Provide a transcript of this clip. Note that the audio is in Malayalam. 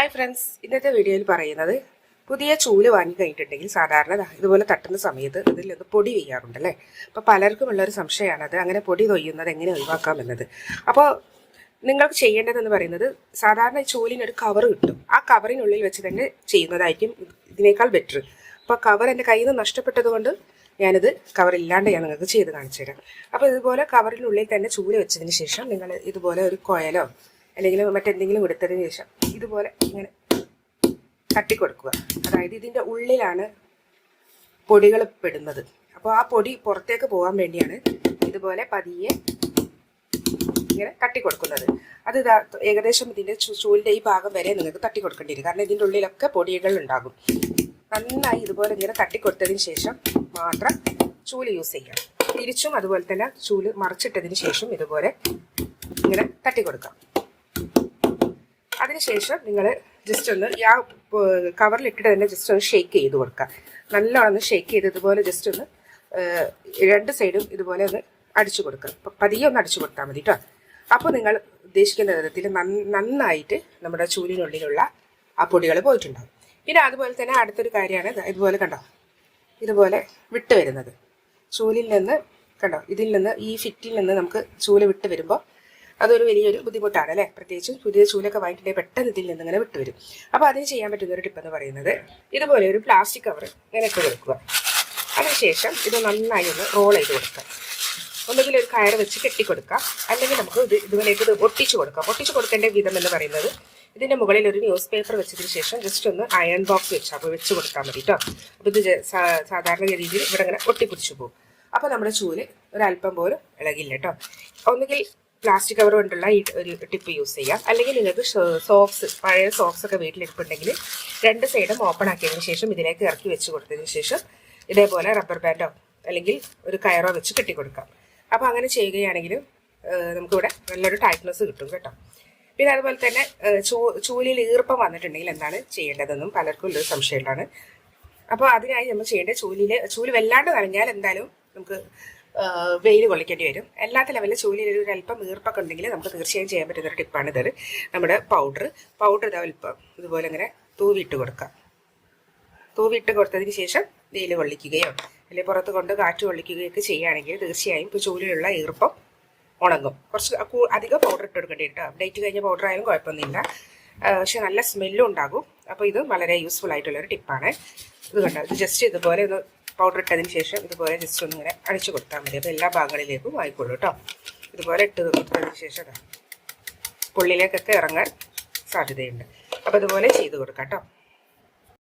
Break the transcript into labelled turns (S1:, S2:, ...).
S1: ഹായ് ഫ്രണ്ട്സ് ഇന്നത്തെ വീഡിയോയിൽ പറയുന്നത് പുതിയ ചൂൽ വാങ്ങി കഴിഞ്ഞിട്ടുണ്ടെങ്കിൽ സാധാരണ ഇതുപോലെ തട്ടുന്ന സമയത്ത് ഇതിൽ നിന്ന് പൊടി വെയ്യാറുണ്ടല്ലേ അപ്പോൾ പലർക്കും ഉള്ളൊരു സംശയമാണത് അങ്ങനെ പൊടി തൊയ്യുന്നത് എങ്ങനെ ഒഴിവാക്കാം എന്നത്. അപ്പോൾ നിങ്ങൾക്ക് ചെയ്യേണ്ടതെന്ന് പറയുന്നത് സാധാരണ ചൂലിനൊരു കവർ കിട്ടും. ആ കവറിനുള്ളിൽ വെച്ച് തന്നെ ചെയ്യുന്നതായിരിക്കും ഇതിനേക്കാൾ ബെറ്റർ അപ്പോൾ കവർ എന്റെ കയ്യിൽ നിന്ന് നഷ്ടപ്പെട്ടതുകൊണ്ട് ഞാനിത് കവറില്ലാണ്ട് ഞാൻ നിങ്ങൾക്ക് ചെയ്ത് കാണിച്ചു തരാം. അപ്പോൾ ഇതുപോലെ കവറിനുള്ളിൽ തന്നെ ചൂൽ വെച്ചതിന് ശേഷം നിങ്ങൾ ഇതുപോലെ ഒരു കുഴലോ അല്ലെങ്കിൽ മറ്റെന്തെങ്കിലും എടുത്തതിന് ശേഷം ഇതുപോലെ ഇങ്ങനെ തട്ടിക്കൊടുക്കുക. അതായത് ഇതിന്റെ ഉള്ളിലാണ് പൊടികൾ പെടുന്നത്. അപ്പോൾ ആ പൊടി പുറത്തേക്ക് പോകാൻ വേണ്ടിയാണ് ഇതുപോലെ പതിയെ ഇങ്ങനെ തട്ടിക്കൊടുക്കുന്നത്. അത് ഇതാ ഏകദേശം ഇതിന്റെ ചൂലിന്റെ ഈ ഭാഗം വരെ നിങ്ങൾക്ക് തട്ടിക്കൊടുക്കേണ്ടി വരും. കാരണം ഇതിന്റെ ഉള്ളിലൊക്കെ പൊടികൾ ഉണ്ടാകും. നന്നായി ഇതുപോലെ ഇങ്ങനെ തട്ടിക്കൊടുത്തതിന് ശേഷം മാത്രം ചൂൽ യൂസ് ചെയ്യാം തിരിച്ചും അതുപോലെ തന്നെ ചൂൽ മറിച്ചിട്ടതിന് ശേഷം ഇതുപോലെ ഇങ്ങനെ തട്ടിക്കൊടുക്കാം അതിനുശേഷം നിങ്ങൾ ജസ്റ്റ് ഒന്ന് ആ കവറിൽ ഇട്ടിട്ട് തന്നെ ജസ്റ്റ് ഒന്ന് ഷേക്ക് ചെയ്ത് കൊടുക്കുക. നല്ലോണം ഷേക്ക് ചെയ്ത് ഇതുപോലെ ജസ്റ്റ് ഒന്ന് രണ്ട് സൈഡും ഇതുപോലെ ഒന്ന് അടിച്ചു കൊടുക്കുക. പതിയെ ഒന്ന് അടിച്ചു കൊടുത്താൽ മതി കേട്ടോ അപ്പോൾ നിങ്ങൾ ഉദ്ദേശിക്കുന്ന വിധത്തിൽ നന്ന- നന്നായിട്ട് നമ്മുടെ ചൂലിനുള്ളിലുള്ള ആ പൊടികൾ പോയിട്ടുണ്ടാവും. പിന്നെ അതുപോലെ തന്നെ അടുത്തൊരു കാര്യമാണ് ഇതുപോലെ കണ്ടോ? ഇതുപോലെ വിട്ട് വരുന്നത്. ചൂലിൽ നിന്ന് കണ്ടോ? ഇതിൽ നിന്ന് ഈ ഫിറ്റിൽ നിന്ന് നമുക്ക് ചൂൽ വിട്ട് വരുമ്പോൾ അതൊരു വലിയൊരു ബുദ്ധിമുട്ടാണ് അല്ലേ പ്രത്യേകിച്ചും പുതിയ ചൂലൊക്കെ വാങ്ങിയിട്ടുണ്ടെങ്കിൽ പെട്ടെന്ന് ഇതിൽ നിന്ന് ഇങ്ങനെ വിട്ടുവരും. അപ്പോൾ അതിന് ചെയ്യാൻ പറ്റുന്ന ഒരു ടിപ്പ് എന്ന് പറയുന്നത് ഇതുപോലെ ഒരു പ്ലാസ്റ്റിക് കവർ ഇങ്ങനെ ഇട്ട് കൊടുക്കുക. അതിനുശേഷം ഇത് നന്നായി ഒന്ന് റോൾ ചെയ്ത് കൊടുക്കുക. ഒന്നുകിൽ ഒരു കയറ് വെച്ച് കെട്ടിക്കൊടുക്കാം അല്ലെങ്കിൽ നമുക്ക് ഇത് ഇതുപോലേക്ക് ഇത് ഒട്ടിച്ചു കൊടുക്കാം. ഒട്ടിച്ചു കൊടുക്കേണ്ട വിധം എന്ന് പറയുന്നത് ഇതിന്റെ മുകളിൽ ഒരു ന്യൂസ് പേപ്പർ വെച്ചതിന് ശേഷം ജസ്റ്റ് ഒന്ന് അയൺ ബോക്സ് വെച്ച് അപ്പോൾ വെച്ച് കൊടുത്താൽ മതി കേട്ടോ അപ്പോൾ ഇത് സാധാരണ രീതിയിൽ ഇവിടെ ഇങ്ങനെ ഒട്ടിപ്പിടിച്ചു പോകും. അപ്പോൾ നമ്മുടെ ചൂൽ ഒരല്പം പോലും ഇളകില്ല കേട്ടോ ഒന്നുകിൽ പ്ലാസ്റ്റിക് കവർ കൊണ്ടുള്ള ഈ ഒരു ടിപ്പ് യൂസ് ചെയ്യാം. അല്ലെങ്കിൽ നിങ്ങൾക്ക് സോക്സ് പഴയ സോക്സ് ഒക്കെ വീട്ടിലിരിപ്പുണ്ടെങ്കിൽ രണ്ട് സൈഡും ഓപ്പൺ ആക്കിയതിന് ശേഷം ഇതിലേക്ക് ഇറക്കി വെച്ച് കൊടുത്തതിന് ശേഷം ഇതേപോലെ റബ്ബർ ബാൻഡോ അല്ലെങ്കിൽ ഒരു കയറോ വെച്ച് കെട്ടിക്കൊടുക്കാം അപ്പോൾ അങ്ങനെ ചെയ്യുകയാണെങ്കിൽ നമുക്കിവിടെ നല്ലൊരു ടൈറ്റ്നസ് കിട്ടും കേട്ടോ. പിന്നെ അതുപോലെ തന്നെ ചൂ ചൂലിയിൽ ഈർപ്പം വന്നിട്ടുണ്ടെങ്കിൽ എന്താണ് ചെയ്യേണ്ടതെന്നും പലർക്കും ഉള്ളൊരു സംശയമുണ്ടാണ് അപ്പോൾ അതിനായി നമ്മൾ ചെയ്യേണ്ട ചൂലിയിൽ ചൂൽ വല്ലാണ്ട് നനഞ്ഞാൽ എന്തായാലും നമുക്ക് വെയിൽ കൊള്ളിക്കേണ്ടി വരും. എല്ലാത്ത ലെവലിൽ ചൂലിൽ ഒരു അല്പം ഈർപ്പൊക്കെ ഉണ്ടെങ്കിൽ നമുക്ക് തീർച്ചയായും ചെയ്യാൻ പറ്റുന്ന ഒരു ടിപ്പാണ് ഇത് നമ്മുടെ പൗഡർ പൗഡർ ഇതാ അല്പം ഇതുപോലെ ഇങ്ങനെ തൂവിയിട്ട് കൊടുക്കാം തൂവിയിട്ട് കൊടുത്തതിന് ശേഷം വെയിൽ കൊള്ളിക്കുകയോ അല്ലെങ്കിൽ പുറത്ത് കൊണ്ട് കാറ്റ് കൊള്ളിക്കുകയോ ഒക്കെ ചെയ്യുകയാണെങ്കിൽ തീർച്ചയായും ഇപ്പോൾ ചൂലിലുള്ള ഈർപ്പം ഉണങ്ങും. കുറച്ച് അധികം പൗഡർ ഇട്ട് കൊടുക്കേണ്ടി കേട്ടോ അപ്ഡേറ്റ് കഴിഞ്ഞ പൗഡർ ആയാലും കുഴപ്പമൊന്നുമില്ല. പക്ഷെ നല്ല സ്മെല്ലും ഉണ്ടാകും. അപ്പോൾ ഇത് വളരെ യൂസ്ഫുൾ ആയിട്ടുള്ള ഒരു ടിപ്പാണ് ഇത് കണ്ടോ? ഇത് ജസ്റ്റ് ഇതുപോലെ ഒന്ന് പൗഡർ ഇട്ടതിന് ശേഷം ഇതുപോലെ ജസ്റ്റ് ഒന്ന് ഇങ്ങനെ അടിച്ചു കൊടുത്താൽ മതി. അപ്പോൾ എല്ലാ ഭാഗങ്ങളിലേക്കും ആയിക്കോളൂ കേട്ടോ. ഇതുപോലെ ഇട്ട് കൊടുത്തതിന് ശേഷം പുള്ളിലേക്കൊക്കെ ഇറങ്ങാൻ സാധ്യതയുണ്ട്. അപ്പോൾ ഇതുപോലെ ചെയ്ത് കൊടുക്കാം കേട്ടോ.